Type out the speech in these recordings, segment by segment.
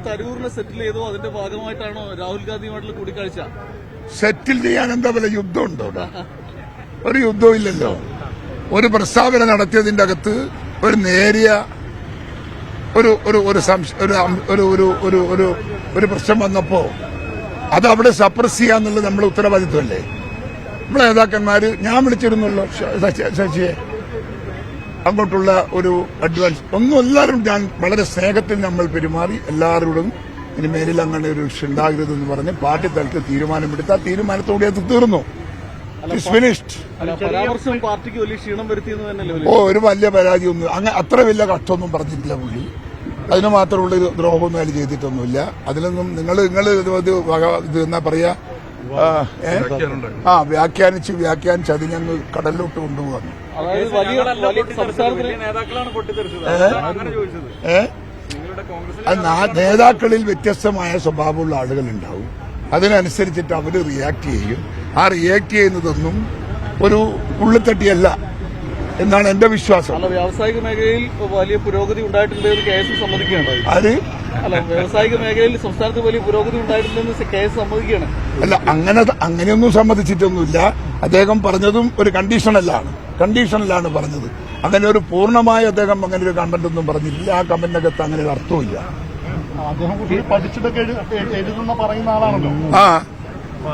തരൂരിനെ സെറ്റിൽ ചെയ്തോ? അതിന്റെ ഭാഗമായിട്ടാണോ രാഹുൽ ഗാന്ധിയുമായിട്ടുള്ള കൂടിക്കാഴ്ച? സെറ്റിൽ ചെയ്യാൻ എന്താ വല്ല യുദ്ധമുണ്ടോ ഉണ്ടോ ഒരു യുദ്ധവും ഇല്ലല്ലോ. ഒരു പ്രസ്താവന നടത്തിയതിന്റെ അകത്ത് ഒരു നേരിയ ഒരു ഒരു ഒരു ഒരു ഒരു ഒരു ഒരു ഒരു പ്രശ്നം വന്നപ്പോ അത് അവിടെ സപ്രസ് ചെയ്യാന്നുള്ളത് നമ്മുടെ ഉത്തരവാദിത്വമല്ലേ? നമ്മളെ നേതാക്കന്മാര് ഞാൻ വിളിച്ചിരുന്നല്ലോ ശശിയെ. അങ്ങോട്ടുള്ള ഒരു അഡ്വാൻസ് ഒന്നും എല്ലാവരും ഞാൻ വളരെ സ്നേഹത്തിൽ നമ്മൾ പെരുമാറി എല്ലാവരോടും ഇനി മേലിൽ അങ്ങനെ ഒരു വിഷയം ഉണ്ടാകരുതെന്ന് പറഞ്ഞ് പാർട്ടി തലത്തിൽ തീരുമാനമെടുത്ത് ആ തീരുമാനത്തോടെ അത് തീർന്നു. ഓ ഒരു വലിയ പരാതി ഒന്നും അങ്ങനെ അത്ര വലിയ കഷ്ടമൊന്നും പറഞ്ഞിട്ടില്ല പുള്ളി. അതിന് മാത്രമുള്ള ഒരു ദ്രോഹമൊന്നും അതിൽ ചെയ്തിട്ടൊന്നുമില്ല. അതിലൊന്നും നിങ്ങൾ നിങ്ങൾ ഇത് ഇത് എന്നാ പറയാ ആ, വ്യാഖ്യാനിച്ച് വ്യാഖ്യാനിച്ച് അത് ഞങ്ങൾ കടലിലോട്ട് കൊണ്ടുപോകുന്നു അതായത് വലിയ വലിയ സംസ്ഥാനത്തിന് നേതാക്കളാണ് അങ്ങനെ ചോദിച്ചത്. നിങ്ങളുടെ കോൺഗ്രസ് നേതാക്കളിൽ വ്യത്യസ്തമായ സ്വഭാവമുള്ള ആളുകൾ ഉണ്ടാവും അതിനനുസരിച്ചിട്ട് അവർ റിയാക്ട് ചെയ്യും. ആ റിയാക്ട് ചെയ്യുന്നതൊന്നും ഒരു ഉള്ളിത്തട്ടിയല്ല എന്നാണ് എന്റെ വിശ്വാസം. വ്യാവസായിക മേഖലയിൽ വലിയ പുരോഗതി ഉണ്ടായിട്ടുണ്ട് എന്ന് കെ എസ് സമ്മതിക്കുകയാണ്? ആര് അല്ല വ്യാവസായിക മേഖലയിൽ സംസ്ഥാനത്ത് വലിയ പുരോഗതി ഉണ്ടായിട്ടുണ്ടെന്ന് കെ എസ് സമ്മതിക്കുകയാണ്. അല്ല അങ്ങനെ അങ്ങനെയൊന്നും സമ്മതിച്ചിട്ടൊന്നുമില്ല. അദ്ദേഹം പറഞ്ഞതും ഒരു കണ്ടീഷണലാണ്. കണ്ടീഷണലാണ് പറഞ്ഞത്. അങ്ങനെ ഒരു പൂർണമായ അദ്ദേഹം അങ്ങനെ ഒരു കമന്റ് ഒന്നും പറഞ്ഞില്ല ആ കമന്റിനകത്ത് അങ്ങനെ ഒരു അർത്ഥമില്ല അദ്ദേഹം പഠിച്ചിട്ടൊക്കെ എഴുതുന്ന പറയുന്ന ആളാണല്ലോ. ആ.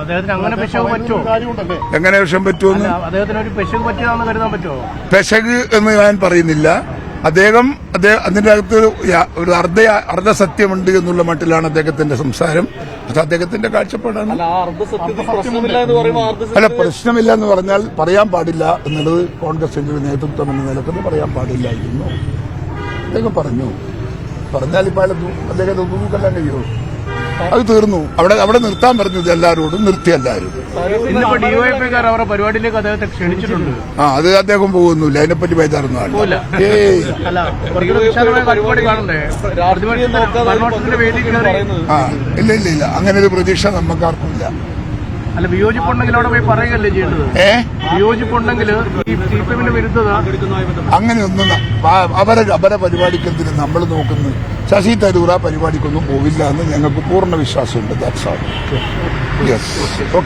അദ്ദേഹത്തിന് അങ്ങനെ പെശക് പറ്റുമോ? കാര്യമുണ്ടല്ലേ? എങ്ങനെ വിഷം പറ്റുമെന്ന്? അദ്ദേഹത്തിന് ഒരു പെശക് പറ്റിയതാണെന്ന് കരുതാൻ പറ്റുമോ? പെശക് എന്ന് ഞാൻ പറയുന്നില്ല. അദ്ദേഹം അദ്ദേഹം അതിന്റെ അകത്ത് ഒരു അർദ്ധ അർദ്ധ സത്യമുണ്ട് എന്നുള്ള മട്ടിലാണ് അദ്ദേഹത്തിന്റെ സംസാരം. അത് അദ്ദേഹത്തിന്റെ കാഴ്ചപ്പാടാണ്. അല്ല പ്രശ്നമില്ല എന്ന് പറഞ്ഞാൽ പറയാൻ പാടില്ല എന്നുള്ളത് കോൺഗ്രസിന്റെ ഒരു നേതൃത്വം എന്ന നിലയ്ക്ക് പറയാൻ പാടില്ലായിരുന്നു. അദ്ദേഹം പറഞ്ഞു. പറഞ്ഞാൽ ഇപ്പോൾ അദ്ദേഹത്തെ ഒന്നും കൊല്ലാൻ കഴിയുള്ളൂ കഴിയുമോ? അത് തീർന്നു. അവിടെ അവിടെ നിർത്താൻ പറഞ്ഞത് എല്ലാവരോടും നിർത്തി എല്ലാവരും അവരുടെ പരിപാടിയിലേക്ക് അദ്ദേഹത്തെ ക്ഷണിച്ചിട്ടുണ്ട്. ആ അത് അദ്ദേഹം പോകുന്നില്ല. അതിനെപ്പറ്റി ബേജാറൊന്നും ഏയ്. ആ ഇല്ല ഇല്ല ഇല്ല. അങ്ങനെ ഒരു പ്രതീക്ഷ നമുക്കാർക്കും ഇല്ല അല്ല വിയോജിപ്പുണ്ടെങ്കിൽ അവിടെ പോയി പറയുകയല്ലേ ചെയ്യേണ്ടത്? ഏ? വിയോജിപ്പുണ്ടെങ്കിൽ ഈ സി പി എമ്മിന്റെ വിരുദ്ധത അങ്ങനെയൊന്നും അവരെ അവരെ പരിപാടിക്കെന്തിന് നമ്മൾ നോക്കുന്നു? ശശി തരൂർ ആ പരിപാടിക്കൊന്നും പോവില്ല എന്ന് ഞങ്ങൾക്ക് പൂർണ വിശ്വാസമുണ്ട്. That's all yes okay